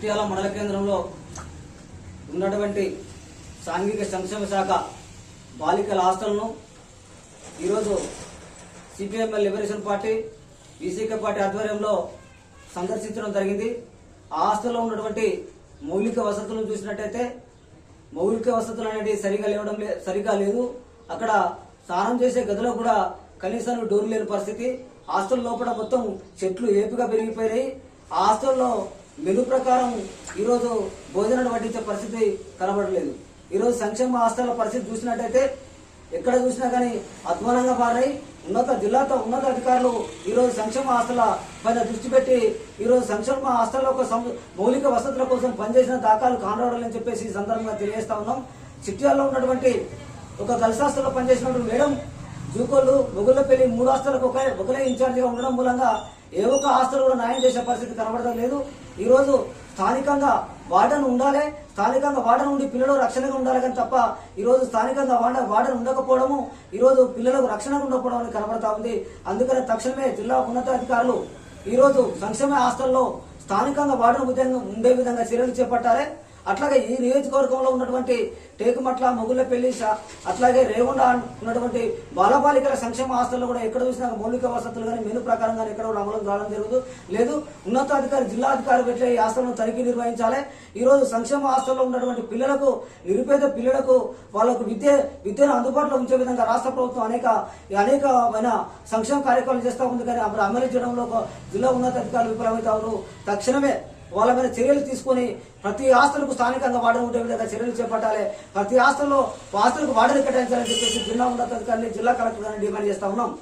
ముత్యాల మండల కేంద్రంలో ఉన్నటువంటి సాంఘిక సంక్షేమ శాఖ బాలికల హాస్టల్ను ఈరోజు CPML liberation party BCK party ఆధ్వర్యంలో సందర్శించడం జరిగింది. ఆ హాస్టల్లో ఉన్నటువంటి మౌలిక వసతులను చూసినట్టయితే మౌలిక వసతులు అనేవి సరిగా లేవడం లే సరిగా లేదు. అక్కడ స్నానం చేసే గదిలో కూడా కనీసం డోర్ లేని పరిస్థితి. హాస్టల్ లోపల మొత్తం చెట్లు ఏపుగా పెరిగిపోయినాయి. ఆ హాస్టల్లో మెను ప్రకారం ఈరోజు భోజనాలు వడ్డించే పరిస్థితి కనబడలేదు. ఈరోజు సంక్షేమ హాస్టల్ పరిస్థితి చూసినట్టయితే ఎక్కడ చూసినా కానీ అధ్వానంగా మారాయి. ఉన్నత జిల్లాతో ఉన్నత అధికారులు ఈరోజు సంక్షేమ ఆస్తుల పైన దృష్టి పెట్టి ఈరోజు సంక్షేమ హాస్టల్లో ఒక మౌలిక వసతుల కోసం పనిచేసిన దాఖలు కానరాడాలని చెప్పేసి ఈ సందర్భంగా తెలియజేస్తా ఉన్నాం. చిట్యాల్లో ఉన్నటువంటి ఒక గర్ల్స్ హాస్టల్లో పనిచేసినటువంటి మేడం జూకోళ్ళు మొగుళ్ళపల్లి మూడు హాస్టల్కి ఒకే ఒకరే ఇన్ఛార్జిగా ఉండడం మూలంగా ఏ ఒక్క హాస్టల్ కూడా న్యాయం చేసే పరిస్థితి కనబడడం లేదు. ఈరోజు స్థానికంగా వార్డన్ ఉండాలి స్థానికంగా వార్డన్ ఉండి పిల్లలు రక్షణగా ఉండాలి కానీ తప్ప ఈరోజు స్థానికంగా వార్డన్ వార్డన్ ఉండకపోవడము ఈరోజు పిల్లలకు రక్షణగా ఉండకపోవడం అని కనబడతా ఉంది. అందుకని తక్షణమే జిల్లా ఉన్నతాధికారులు ఈరోజు సంక్షేమ హాస్టల్లో స్థానికంగా వార్డన్ ఉండే విధంగా చర్యలు చేపట్టాలి. అట్లాగే ఈ నియోజకవర్గంలో ఉన్నటువంటి టేకుమట్ల మొగుళ్ళపల్లి శా- అట్లాగే రేగొండ ఉన్నటువంటి బాలబాలికల సంక్షేమ ఆస్తుల్లో కూడా ఎక్కడ చూసినా మౌలిక వసతులు కానీ మెను ప్రకారం కానీ ఎక్కడ కూడా అమలు కావడం జరుగుతూ లేదు. ఉన్నతాధికారి జిల్లా పెట్టే ఈ ఆస్తులను తనిఖీ నిర్వహించాలి. ఈ రోజు సంక్షేమ హాస్టల్లో ఉన్నటువంటి పిల్లలకు నిరుపేద పిల్లలకు వాళ్ళకు విద్య విద్యను అందుబాటులో ఉంచే విధంగా రాష్ట్ర ప్రభుత్వం అనేక అనేకమైన సంక్షేమ కార్యక్రమాలు చేస్తూ ఉంది. కానీ అప్పుడు అమలు చేయడంలో జిల్లా ఉన్నతాధికారులు విఫలమవుతారు తక్షణమే వాళ్ళ మీద చర్యలు తీసుకొని ప్రతి ఆస్తులకు స్థానికంగా వాడని ఉండే విధంగా చర్యలు చేపట్టాలి. ప్రతి ఆస్తుల్లో ఆస్తులకు వాడని కేటాయించాలని చెప్పేసి జిల్లా ఉన్నతాధికారిని జిల్లా కలెక్టర్ గారిని డిమాండ్ చేస్తా ఉన్నాం.